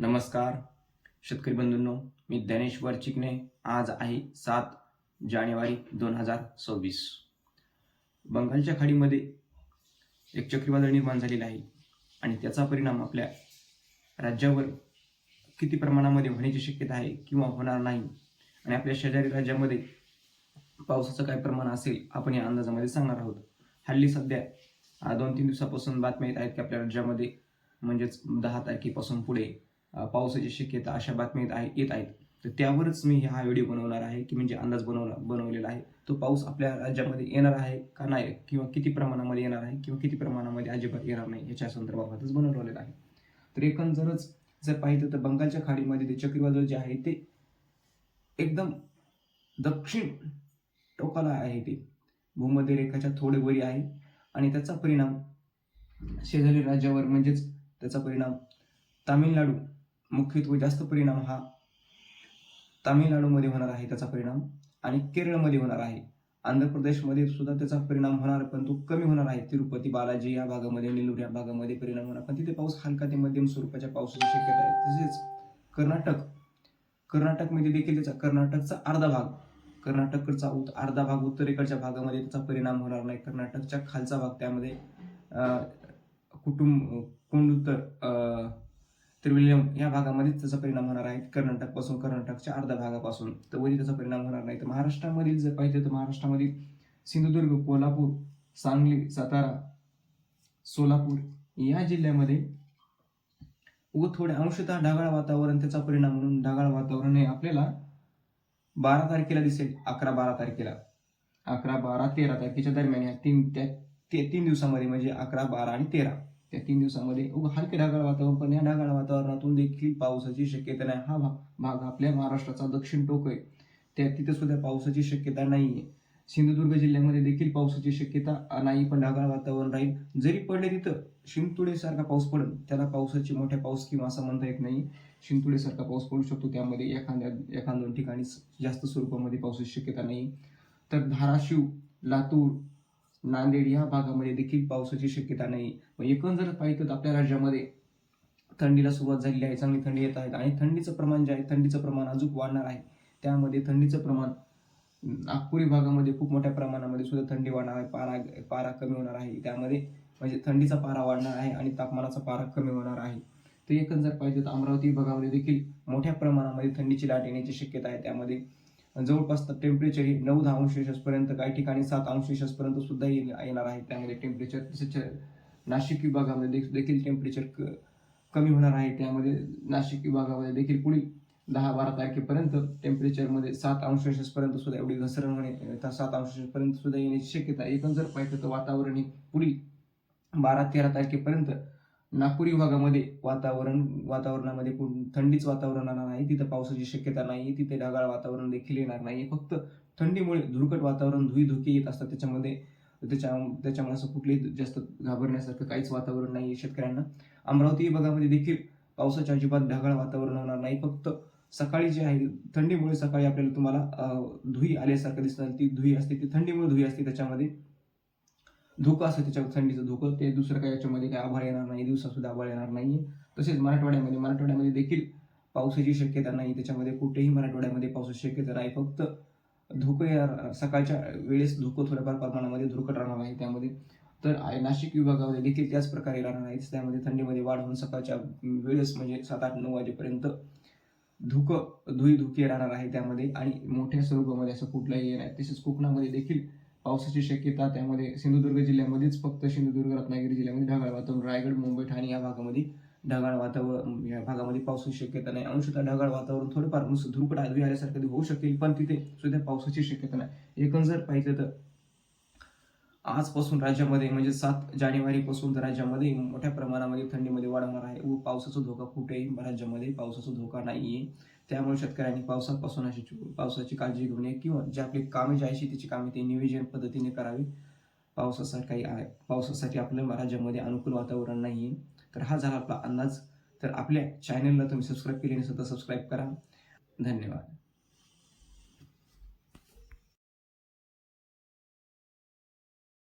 नमस्कार शेतकरी बंधूंनो मी ज्ञानेश्वर चिकणे आज आहे सात जानेवारी दोन हजार सव्वीस. बंगालच्या खाडीमध्ये एक चक्रीवादळ निर्माण झालेलं आहे आणि त्याचा परिणाम आपल्या राज्यावर किती प्रमाणामध्ये होण्याची शक्यता आहे किंवा होणार नाही आणि आपल्या शेजारी राज्यामध्ये पावसाचं काय प्रमाण असेल आपण या अंदाजामध्ये सांगणार आहोत. हल्ली सध्या दोन तीन दिवसापासून बातम्या येत आहेत की आपल्या राज्यामध्ये म्हणजेच दहा तारखेपासून पुढे पावसाची शक्यता अशा बातम्या येत आहे येत आहेत. तर त्यावरच मी हा व्हिडिओ बनवणार आहे की म्हणजे अंदाज बनवला बनवलेला आहे. तो पाऊस आपल्या राज्यामध्ये येणार आहे का नाही किंवा किती प्रमाणामध्ये येणार आहे किंवा किती प्रमाणामध्ये अजिबात येणार नाही याच्या संदर्भातच बनवलेला आहे. तर एकंदरच जर पाहिलं तर बंगालच्या खाडीमध्ये ते चक्रीवादळ जे आहे ते एकदम दक्षिण टोकाला आहे ते. भूमध्य रेखाच्या थोडे वरी आहे आणि त्याचा परिणाम शेजारी राज्यावर म्हणजेच त्याचा परिणाम तामिळनाडू मुख्यत्वे जास्त परिणाम हा तामिळनाडूमध्ये होणार आहे त्याचा परिणाम आणि केरळमध्ये होणार आहे. आंध्र प्रदेशमध्ये सुद्धा त्याचा परिणाम होणार पण तो कमी होणार आहे. तिरुपती बालाजी या भागामध्ये नेल्लूर या भागामध्ये परिणाम होणार. पण तिथे पाऊस हलका ते मध्यम स्वरूपाच्या पावसाची शक्यता आहे. तसेच कर्नाटक कर्नाटकमध्ये देखील त्याचा कर्नाटकचा अर्धा भाग कर्नाटकचा उत अर्धा भाग उत्तरेकडच्या भागामध्ये त्याचा परिणाम होणार नाही. कर्नाटकच्या खालचा भाग त्यामध्ये कुटुंब कोंडुत्तर त्रिविलियम या भागामध्ये त्याचा परिणाम होणार आहे. कर्नाटकपासून कर्नाटकच्या अर्ध्या भागापासून. तर वरी त्याचा परिणाम होणार नाही. तर महाराष्ट्रामधील जर पाहिजे तर महाराष्ट्रामधील सिंधुदुर्ग कोल्हापूर सांगली सातारा सोलापूर या जिल्ह्यामध्ये व थोडे अंशतः ढगाळ वातावरण त्याचा परिणाम म्हणून ढगाळ वातावरण हे आपल्याला बारा तारखेला दिसेल. अकरा बारा तारखेला. अकरा बारा तेरा तारखेच्या दरम्यान या तीन त्या ते तीन दिवसामध्ये म्हणजे अकरा बारा आणि तेरा. त्या तीन दिवसामध्ये. हलके ढगाळ वातावरण पण या ढगाळ वातावरणातून देखील पावसाची शक्यता नाही. हा भाग भाग आपल्या महाराष्ट्राचा दक्षिण टोक आहे. त्या तिथे सुद्धा पावसाची शक्यता नाही आहे सिंधुदुर्ग जिल्ह्यामध्ये देखील पावसाची शक्यता नाही पण ढगाळ वातावरण राहील. जरी पडले तिथं शिंतुडेसारखा पाऊस पडेल त्याला पावसाची मोठ्या पाऊस किंवा असं म्हणता येत नाही. शिंतुडेसारखा पाऊस पडू शकतो. त्यामध्ये एखाद्या एखाद दोन ठिकाणी जास्त स्वरूपामध्ये पावसाची शक्यता नाही. तर धाराशिव लातूर नांदेड या भागामध्ये देखील पावसाची शक्यता नाही. मग एकंदर पाहिजे तर आपल्या राज्यामध्ये थंडीला सुरुवात झालेली आहे. चांगली थंडी येत आहे आणि थंडीचं प्रमाण जे आहे थंडीचं प्रमाण अजून वाढणार आहे. त्यामध्ये थंडीचं प्रमाण नागपुरी भागामध्ये खूप मोठ्या प्रमाणामध्ये सुद्धा थंडी वाढणार आहे. पारा पारा कमी होणार आहे. त्यामध्ये म्हणजे थंडीचा पारा वाढणार आहे आणि तापमानाचा पारा कमी होणार आहे. तर एकंदर पाहिजे तर अमरावती भागामध्ये देखील मोठ्या प्रमाणामध्ये थंडीची लाट येण्याची शक्यता आहे. त्यामध्ये जवळपास टेम्परेचर हे नऊ दहा अंश सेल्सिअसपर्यंत काही ठिकाणी सात अंश सेल्सिअसपर्यंत सुद्धा ये- येणार आहे. त्यामध्ये टेम्परेचर तसेच नाशिक विभागामध्ये देख- देखील टेम्परेचर क- कमी होणार आहे. त्यामध्ये नाशिक विभागामध्ये देखील पुढील दहा बारा तारखेपर्यंत टेम्परेचरमध्ये सात अंश सेल्सिअसपर्यंत सुद्धा एवढी घसरण होणे सात अंश सेल्सिअसपर्यंत सुद्धा येण्याची शक्यता आहे. एकंदर पाहिलं तर वातावरण हे पुढील बारा तेरा तारखेपर्यंत नागपूर विभागामध्ये वातावरण वातावरणामध्ये थंडीच वातावरण राहणार नाही तिथं पावसाची शक्यता नाही तिथे ढगाळ वातावरण देखील येणार नाही. फक्त थंडीमुळे धुरकट वातावरण धुई धुके येत असतात. त्याच्यामध्ये त्याच्या त्याच्यामुळे असं कुठलेही जास्त घाबरण्यासारखं काहीच वातावरण नाही आहे शेतकऱ्यांना. अमरावती विभागामध्ये देखील पावसाच्या अजिबात ढगाळ वातावरण होणार नाही. फक्त सकाळी जे आहे थंडीमुळे सकाळी आपल्याला तुम्हाला धुई आल्यासारखं दिसणार ती धुई असते ती थंडीमुळे धुई असते. त्याच्यामध्ये धुकं असतं त्याच्या थंडीचं धुकं. ते दुसरं काय याच्यामध्ये काही आभाळ येणार नाही दिवसासुद्धा आभाळ येणार नाही. तसेच मराठवाड्यामध्ये मराठवाड्यामध्ये देखील पावसाची शक्यता नाही. त्याच्यामध्ये कुठेही मराठवाड्यामध्ये पावसाची शक्यता नाही. फक्त धुकं येणार सकाळच्या वेळेस धुकं थोड्याफार प्रमाणामध्ये धुरकट राहणार आहे त्यामध्ये. तर आहे नाशिक विभागामध्ये देखील त्याच प्रकारे राहणार आहे. त्यामध्ये थंडीमध्ये वाढ होऊन सकाळच्या वेळेस म्हणजे सात आठ नऊ वाजेपर्यंत धुकं धुई धुके राहणार आहे त्यामध्ये. आणि मोठ्या स्वरूपामध्ये असं कुठलाही येणार तसेच कोकणामध्ये देखील पावसाची शक्यता त्यामध्ये सिंधुदुर्ग जिल्ह्यामध्येच फक्त सिंधुदुर्ग रत्नागिरी जिल्ह्यामध्ये ढगाळ वातावरण रायगड मुंबई ठाणे या भागामध्ये ढगाळ वातावरण या भागामध्ये पावसाची शक्यता नाही. अंशतः ढगाळ वातावरण थोडंफार नुसतं धुरकट आदवी आल्यासारखं होऊ शकेल पण तिथे सुद्धा पावसाची शक्यता नाही. एकंदर पाहिजे तर आजपासून राज्यामध्ये म्हणजे सात जानेवारीपासून तर राज्यामध्ये मोठ्या प्रमाणामध्ये थंडीमध्ये वाढणार आहे व पावसाचा धोका कुठेही राज्यामध्ये पावसाचा धोका नाही आहे त्यामुळे शेतकऱ्यांनी पावसापासून अशी पावसाची काळजी घेऊ नये किंवा जे आपली कामे जी आहे शेतीची कामे ते नियोजन पद्धतीने करावी. पावसासाठी काही आहे पावसासाठी आपल्या राज्यामध्ये अनुकूल वातावरण नाही आहे तर हा झाला आपला अंदाज. तर आपल्या चॅनलला तुम्ही सबस्क्राईब केले नसेल तर सबस्क्राईब करा. धन्यवाद.